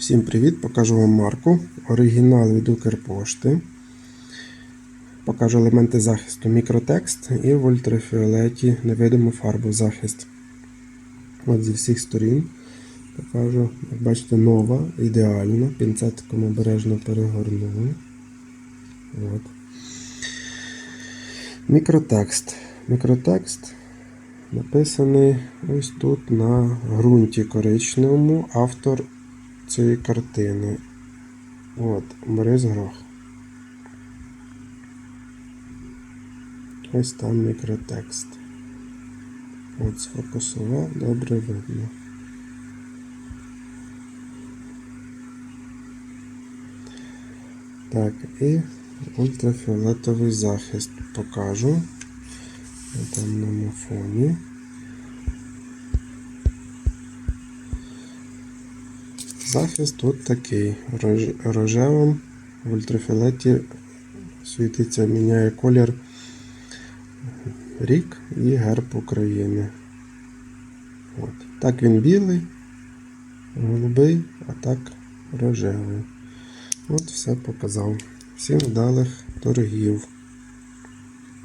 Всім привіт! Покажу вам марку. Оригінал від Укрпошти. Покажу елементи захисту мікротекст і в ультрафіолеті невидиму фарбу захист. От зі всіх сторін покажу, як бачите, нова, ідеальна. Пінцетиком обережно перегорнули. От. Мікротекст. Мікротекст написаний ось тут на ґрунті коричневому. Автор цієї картини. От, Борис Грох. Ось там мікротекст. От сфокусував, добре видно. Так, і ультрафіолетовий захист покажу на темному фоні. Захист тут такий. Рож- Рожевим в ультрафіолеті світиться, міняє колір рік і герб України. От. Так він білий, голубий, а так рожевий. От все показав. Всім вдалих торгів.